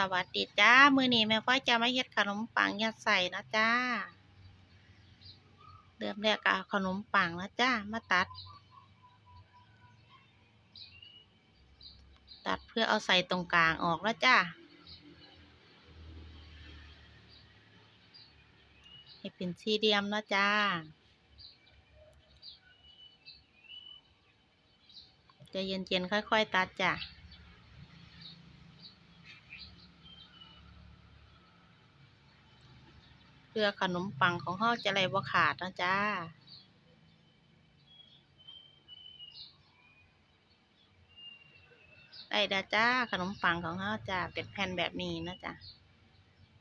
สวัสดีจ้า มือนี้แม่พ่อจะมาเฮ็ดขนมปังยัดใส่นะจ้าเริ่มแรกก็เอาขนมปังนะจ้า มาตัด ตัดเพื่อเอาใส่ตรงกลางออกแล้วจ้า ให้เป็นสี่เหลี่ยมนะจ้า จะเย็นๆค่อย ๆ ตัดจ้ะ พื่อขนมปังของเฮาจะได้บ่ขาดนะจ้าได้แล้วจ้าขนมปังของเฮาจ้าเป็นแผ่นแบบนี้นะจ้ะ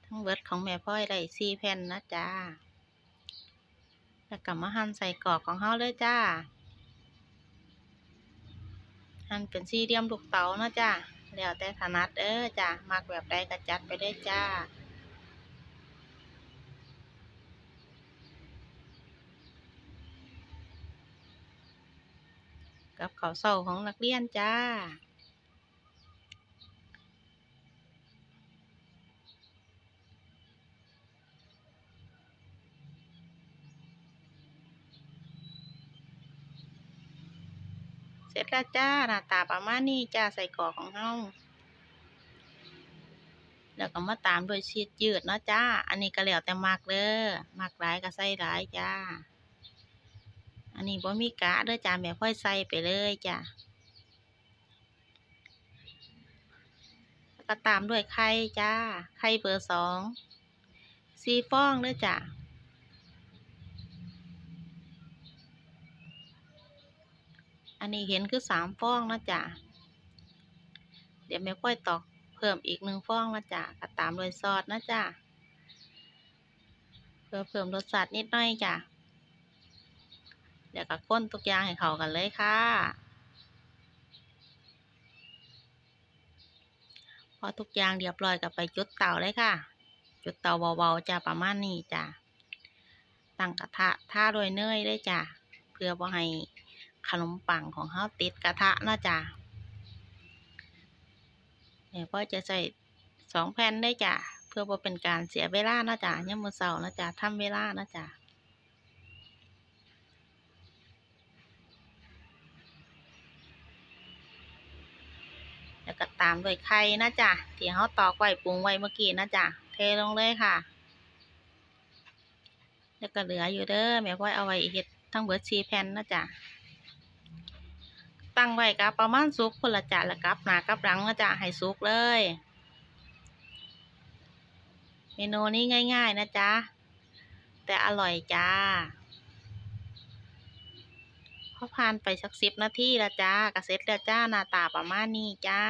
ทั้งเบิร์ดของแม่พ่อยได้สี่แผ่นนะจ้าแล้วก็มาหั่นใส่กรอกของเฮาเลยจ้าหั่นเป็นสี่เหลี่ยมลูกเต๋านะจ้าแล้วแต่ถนัดเด้อจ้ามักแบบใดก็จัดไปได้จ้า กับข้าวเช้าของนักเรียนจ้าเสร็จแล้วจ้าหน้าตาประมาณนี้จ้าใส่กรอกของเฮาแล้วก็มาตามด้วยชีสยืดเนาะจ้า อันนี้ก็แล้วแต่มักเด้อมักหลายก็ใส่หลายจ้า อันนี้บ่มีกะเด้อจ้าแม่พ่อยใส่ไปเลยจ้าแล้วก็ตามด้วยไข่จ้า ไข่เบอร์สองสี่ฟองเด้อจ้าอันนี้เห็นคือสามฟองนะจ้ะเดี๋ยวแม่พ่อยตอกเพิ่มอีกหนึ่งฟองนะจ้ะก็ตามด้วยซอสนะจ้ะเพื่อเพิ่มรสชาตินิดหน่อยจ้ะ เดี๋ยวก็ค้นทุกอย่างให้เข้ากันเลยค่ะ พอทุกอย่างเรียบร้อยก็ไปจุดเตาเลยค่ะ จุดเตาเบาๆจ้ะประมาณนี้จ้ะตั้งกระทะท่าโดยเนยได้จ้ะเพื่อบ่ให้ขนมปังของเฮาติดกระทะนะจ้ะเนี่ยพ่อจะใส่สองแผ่นได้จ้ะเพื่อบ่เป็นการเสียเวลานะจ้ะยามมือเช้านะจ้ะทำเวลานะจ้ะ แล้วก็ตามด้วยไข่นะจ้ะที่เฮาตอกไว้ปรุงไว้เมื่อกี้นะจ้ะเทลงเลยค่ะ แล้วก็เหลืออยู่เด้อแม่พ่อยเอาไว้เฮ็ดทั้งเบิดสี่แผ่นนะจ้ะตั้งไว้กับประมาณสุกคนละจ้ะแล้วกับหนากับหลังนะจ้ะให้สุกเลย เมนูนี้ง่าย ๆ นะจ๊ะแต่อร่อยจ้า พอผ่านไปสักสิบนาทีแล้วจ้าก็เสร็จแล้วจ้าหน้าตาประมาณนี้จ้า